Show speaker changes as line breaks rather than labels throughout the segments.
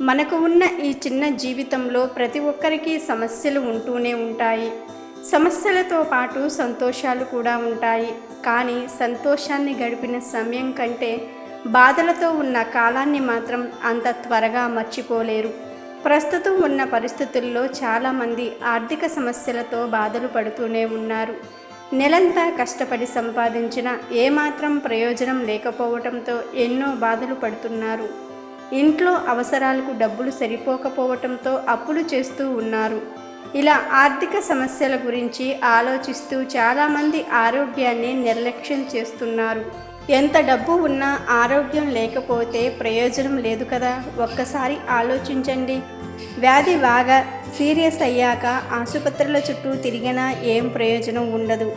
మనకు ఉన్న ఈ చిన్న జీవితంలో ప్రతి ఒక్కరికి సమస్యలు ఉంటూనే ఉంటాయి. సమస్యలతో పాటు సంతోషాలు కూడా ఉంటాయి. కానీ సంతోషాన్ని గడిపిన సమయం కంటే బాధలతో ఉన్న కాలాన్ని మాత్రం అంత త్వరగా మర్చిపోలేరు. ప్రస్తుతం ఉన్న పరిస్థితుల్లో చాలామంది ఆర్థిక సమస్యలతో బాధలు పడుతూనే ఉన్నారు. నెలంతా కష్టపడి సంపాదించిన ఏమాత్రం ప్రయోజనం లేకపోవటంతో ఎన్నో బాధలు పడుతున్నారు. ఇంట్లో అవసరాలకు డబ్బులు సరిపోకపోవటంతో అప్పులు చేస్తూ ఉన్నారు. ఇలా ఆర్థిక సమస్యల గురించి ఆలోచిస్తూ చాలామంది ఆరోగ్యాన్ని నిర్లక్ష్యం చేస్తున్నారు. ఎంత డబ్బు ఉన్నా ఆరోగ్యం లేకపోతే ప్రయోజనం లేదు కదా? ఒక్కసారి ఆలోచించండి. వ్యాధి బాగా సీరియస్ అయ్యాక ఆసుపత్రుల చుట్టూ తిరిగినా ఏం ప్రయోజనం ఉండదు.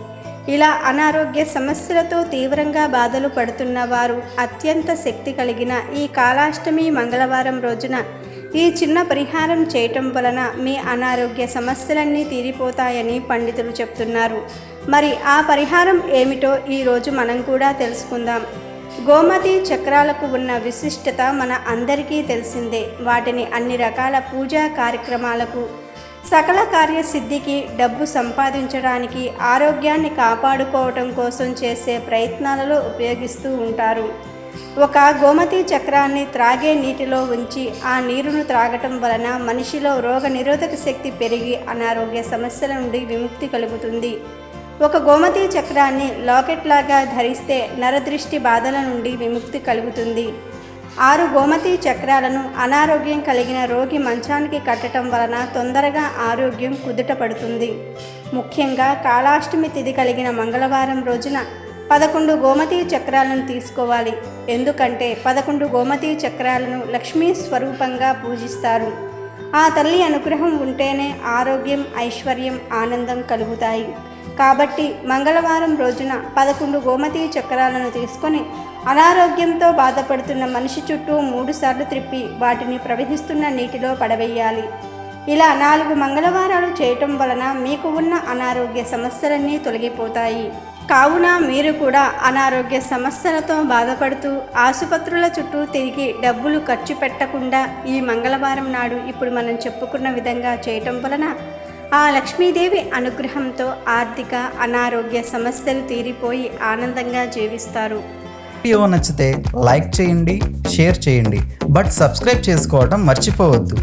ఇలా అనారోగ్య సమస్యలతో తీవ్రంగా బాధలు పడుతున్న వారు అత్యంత శక్తి కలిగిన ఈ కాలాష్టమి మంగళవారం రోజున ఈ చిన్న పరిహారం చేయటం వలన మీ అనారోగ్య సమస్యలన్నీ తీరిపోతాయని పండితులు చెప్తున్నారు. మరి ఆ పరిహారం ఏమిటో ఈరోజు మనం కూడా తెలుసుకుందాం. గోమతి చక్రాలకు ఉన్న విశిష్టత మన అందరికీ తెలిసిందే. వాటిని అన్ని రకాల పూజా కార్యక్రమాలకు సకల కార్యసిద్ధికి డబ్బు సంపాదించడానికి ఆరోగ్యాన్ని కాపాడుకోవటం కోసం చేసే ప్రయత్నాలలో ఉపయోగిస్తూ ఉంటారు. ఒక గోమతి చక్రాన్ని త్రాగే నీటిలో ఉంచి ఆ నీరును త్రాగటం వలన మనిషిలో రోగ నిరోధక శక్తి పెరిగి అనారోగ్య సమస్యల నుండి విముక్తి కలుగుతుంది. ఒక గోమతి చక్రాన్ని లాకెట్ లాగా ధరిస్తే నరదృష్టి బాధల నుండి విముక్తి కలుగుతుంది. ఆరు గోమతి చక్రాలను అనారోగ్యం కలిగిన రోగి మంచానికి కట్టడం వలన తొందరగా ఆరోగ్యం కుదుట పడుతుంది ముఖ్యంగా కాళాష్టమి తిథి కలిగిన మంగళవారం రోజున పదకొండు గోమతి చక్రాలను తీసుకోవాలి. ఎందుకంటే పదకొండు గోమతి చక్రాలను లక్ష్మీ స్వరూపంగా పూజిస్తారు. ఆ తల్లి అనుగ్రహం ఉంటేనే ఆరోగ్యం ఐశ్వర్యం ఆనందం కలుగుతాయి. కాబట్టి మంగళవారం రోజున పదకొండు గోమతి చక్రాలను తీసుకొని అనారోగ్యంతో బాధపడుతున్న మనిషి చుట్టూ మూడుసార్లు త్రిప్పి వాటిని ప్రవహిస్తున్న నీటిలో పడవేయాలి. ఇలా నాలుగు మంగళవారాలు చేయటం వలన మీకు ఉన్న అనారోగ్య సమస్యలన్నీ తొలగిపోతాయి. కావున మీరు కూడా అనారోగ్య సమస్యలతో బాధపడుతూ ఆసుపత్రుల చుట్టూ తిరిగి డబ్బులు ఖర్చు పెట్టకుండా ఈ మంగళవారం నాడు ఇప్పుడు మనం చెప్పుకున్న విధంగా చేయటం వలన ఆ లక్ష్మీదేవి అనుగ్రహంతో ఆర్థిక అనారోగ్య సమస్యలు తీరిపోయి ఆనందంగా జీవిస్తారు.
వీడియో నచ్చితే లైక్ చేయండి షేర్ చేయండి. బట్ సబ్స్క్రైబ్ చేసుకోవడం మర్చిపోవద్దు.